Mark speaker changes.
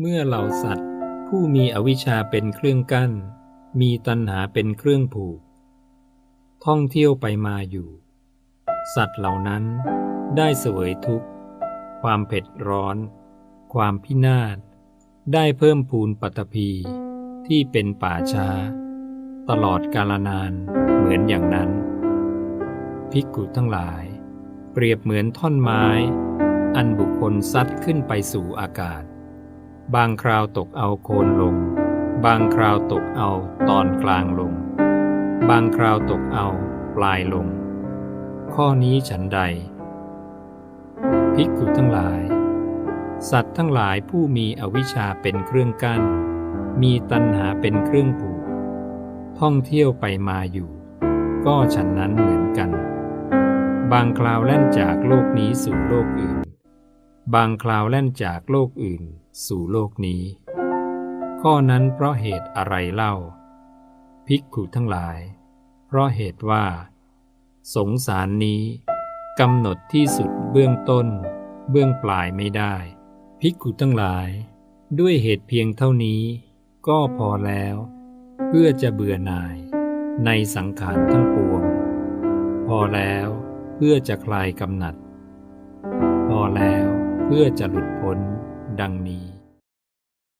Speaker 1: เมื่อเหล่าสัตว์ ผู้มีอวิชชาเป็นเครื่องกั้น มีตัณหาเป็นเครื่องผูก ท่องเที่ยวไปมาอยู่ สัตว์เหล่านั้นได้เสวยทุกข์ ความเผ็ดร้อน ความพินาศ ได้เพิ่มพูนปัตภีที่เป็นป่าช้า ตลอดกาลนานเหมือนอย่างนั้นภิกขุทั้งหลาย เปรียบเหมือนท่อนไม้ อันบุคคลซัดขึ้นไปสู่อากาศ บางคราวตกเอาโคนลง บางคราวตกเอาตอนกลางลง บางคราวตกเอาปลายลง ข้อนี้ฉันใด ภิกขุทั้งหลาย สัตว์ทั้งหลายผู้มีอวิชชาเป็นเครื่องกั้น มีตัณหาเป็นเครื่องผูก ท่องเที่ยวไปมาอยู่ ก็ฉันนั้นเหมือนกัน บางคราวแล่นจากโลกนี้สู่โลกอื่น บางคราวแล่นจากโลกอื่นสู่โลกนี้ ข้อนั้นเพราะเหตุอะไรเล่า ภิกขุทั้งหลาย เพราะเหตุว่า สงสารนี้กำหนดที่สุดเบื้องต้น เบื้องปลายไม่ได้ ภิกขุทั้งหลาย ด้วยเหตุเพียงเท่านี้ ก็พอแล้ว เพื่อจะเบื่อหน่าย ในสังขารทั้งปวง พอแล้วเพื่อจะคลายกำหนัด พอแล้ว เพื่อจะหลุดพ้นดังนี้